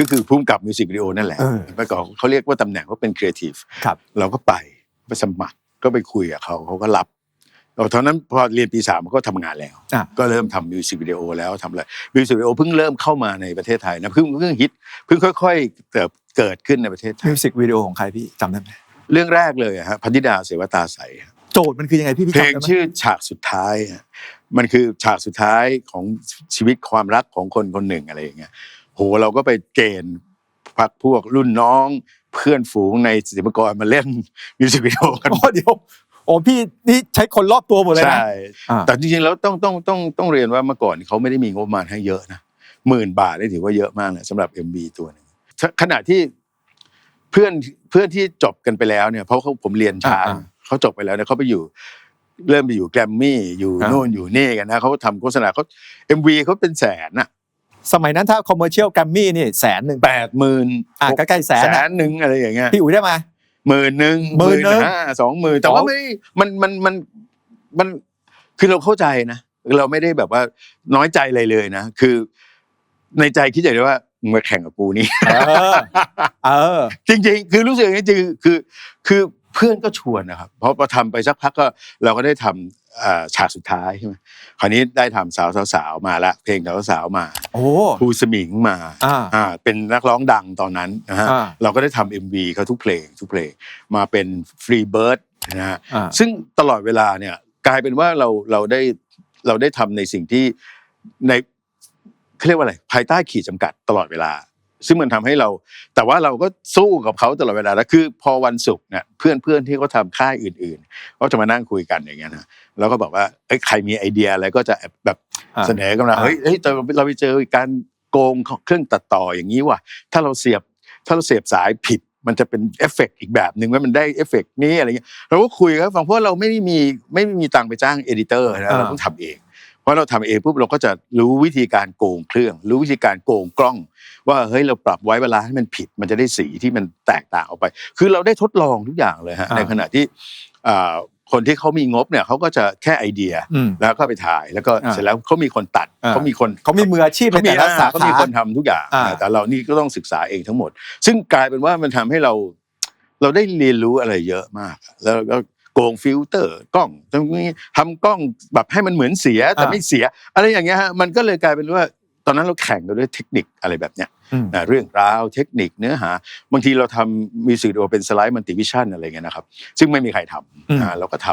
คือคือพุ่มกับมิวสิกวิดีโอนั่นแหละเออเมื่อก่อนเขาเรียกว่าตำแหน่งว่าเป็นครีเอทีฟครับเราก็ไปไปสมัครก็ไปคุยกับเขาเขาก็รับเราตอนนั้นพอเรียนปีสามก็ทำงานแล้วอะก็เริ่มทำมิวสิกวิดีโอแล้วทำอะไรมิวสิกวิดีโอเพิ่งเริ่มเข้ามาในประเทศไทยนะเพิ่งเพิ่งฮิตเพิ่งค่อยๆเกิดเกิดขึ้นในประเทศไทมิยวสิกวิดีโอของใครพี่จำได้ไหมเรื่องแรกเลยอะฮะพันธิดาเสวตาใสฮะโจทย์มันคือยังไงพี่พี่เพลงจำได้ไหมชื่อฉากสุดท้ายฮะมันคือฉากสุดท้ายของชีวิตความรักของคนคนหนึ่งอะไรอย่างเงี้ย โหเราก็ไปเกณฑ์พักพวกรุ่นน้องเพื่อนฝูงในศิลปากรมาเล่นมิวสิกวิดีโอกันโอ้เดี๋ยวโอ้พี่นี่ใช้คนรอบตัวหมดเลยนะใช่อ่าแต่จริงๆแล้วต้องต้องต้องต้องเรียนว่าเมื่อก่อนเขาไม่ได้มีงบประมาณให้เยอะนะหมื่นบาทนี่ถือว่าเยอะมากเลยสำหรับ MV ตัวหนึงขณะที่เพื่อนเพื่อนที่จบกันไปแล้วเนี่ยเพราะเขาผมเรียนช้าอ่าเขาจบไปแล้วเนี่ยเขาไปอยู่ เริ่มไปอยู่แกรมมี่อยู่อ่าโน่นอยู่นี่กันนะเขาทำโฆษณาเขาเอ็มวีเขาเป็นแสนน่ะ สมัยนั้นถ้าคอมเมอร์เชียลแกรมมี่นี่แสนหนึ่งแปดหมื่นอะใกล้ๆแสนแสอะนหนึ่งอะไรอย่างเงี้ยพี่อุ๋ยได้มา หมื่นหนึ่งหมื่นหนึ่ง ห้าสองหมื่นแต่ว่าอ๋อไม่มันมันมันมันคือเราเข้าใจนะเราไม่ได้แบบว่าน้อยใจอะไรเลยนะ คือในใจคิดอย่างเดียวว่ามึงมาแข่งกับกูนี่ เออ เออ จริงๆ คือรู้สึกอย่างนี้จริงๆคือคือ เพื่อนก็ชวนนะครับเพราะพอทำไปสักพักก็เราก็ได้ทำอ่าฉากสุดท้ายใช่ไหมคราวนี้ได้ทำสาวสาวๆมาละเพลงสาวสาวๆมาโอ้ครูสมิงมาอ่าอ่าเป็นนักร้องดังตอนนั้นนะฮะอ่าเราก็ได้ทำ MV เขาทุกเพลงทุกเพลงมาเป็นฟรีเบิร์ดนะฮะอ่าซึ่งตลอดเวลาเนี่ยกลายเป็นว่าเราเราได้เราได้ทำในสิ่งที่ในเขาเรียกว่าอะไรภายใต้ขีดจำกัดตลอดเวลา ซึ่งมันทำให้เรา แต่ว่าเราก็สู้กับเขาตลอดเวลาแล้วคือพอวันศุกร์เนี่ยเพื่อนเพื่อนที่เขาทำค่ายอื่นๆก็จะมานั่งคุยกันอย่างเงี้ยนะแล้วก็บอกว่าเอ้ยใครมีไอเดียอะไรก็จะแบบอ่าเสนอกันมาอ่าเฮ้ยเฮ้ยเราเราไปเจอการโกงเครื่องตัดต่ออย่างนี้ว่ะถ้าเราเสียบถ้าเราเสียบสายผิดมันจะเป็นเอฟเฟกต์อีกแบบหนึ่งว่ามันได้เอฟเฟกต์นี้อะไรเงี้ยเราก็คุยกันให้ฟังเพราะเราไม่ได้มีไม่ได้มีตังค์ไปจ้างเอดิเตอร์นะเราต้องทำเอง เพราะเราทำเองปุ๊บเราก็จะรู้วิธีการโกงเครื่อง รู้วิธีการโกงกล้อง ว่าเฮ้ยเราปรับไว้เวลาให้มันผิด มันจะได้สีที่มันแตกต่างออกไป คือเราได้ทดลองทุกอย่างเลยฮะอ่าในขณะที่อ่าคนที่เขามีงบเนี่ยเขาก็จะแค่ไอเดียอืมแล้วก็ไปถ่ายแล้วก็อ่าเสร็จแล้วเขามีคนตัดอ่าเขามีคนเขามีมืออาชีพในเขามีแต่ละสาเขาขามีคนทำทุกอย่างอ่าแต่เรานี่ก็ต้องศึกษาเองทั้งหมด ซึ่งกลายเป็นว่ามันทำให้เรา เราได้เรียนรู้อะไรเยอะมาก แล้วก็ โกงฟิลเตอร์กล้องตรงนี้ทำกล้องแบบให้มันเหมือนเสียแต่ไม่เสีย อะไรอย่างเงี้ยฮะมันก็เลยกลายเป็นว่าตอนนั้นเราแข่งกันด้วยเทคนิคอะไรแบบเนี้ยอืมนะเรื่องราวเทคนิคเนื้อหา บางทีเราทำมิวสิกวิดีโอเป็นสไลด์มัลติวิชั่นอะไรเงี้ยนะครับ ซึ่งไม่มีใครทำอืมอ่าเราก็ท